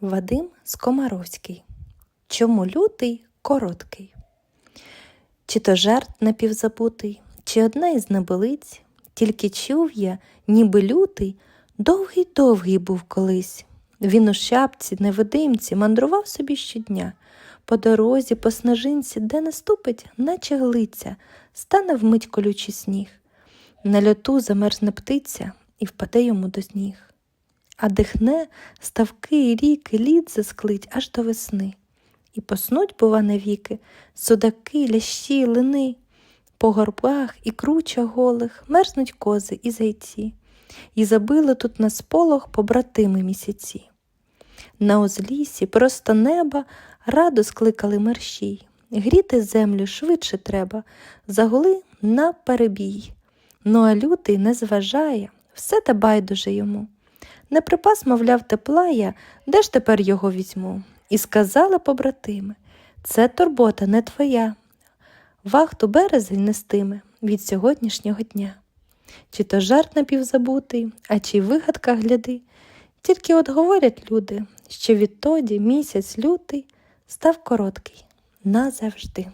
Вадим Скомаровський. Чому лютий короткий? Чи то жарт напівзабутий, чи одна із небелиць, тільки чув я, ніби лютий, довгий-довгий був колись. Він у шапці, невидимці, мандрував собі щодня, по дорозі, по снежинці, де наступить, наче глиця, стане вмить колючий сніг. На льоту замерзне птиця і впаде йому до ніг. А дихне ставки, ріки, лід засклить аж до весни. І поснуть, бува, навіки, судаки, лящі, лини. По горбах і кручах голих мерзнуть кози і зайці, і забили тут на сполох побратими місяці. На узлісі просто неба радо скликали мерщій. Гріти землю швидше треба, загули на перебій. Ну а лютий не зважає, все те байдуже йому. Не припас, мовляв, тепла я, де ж тепер його візьму? І сказали побратими, це турбота не твоя. Вахту березень нестиме від сьогоднішнього дня. Чи то жарт напівзабутий, а чи й вигадка гляди. Тільки от говорять люди, що відтоді місяць лютий став короткий назавжди.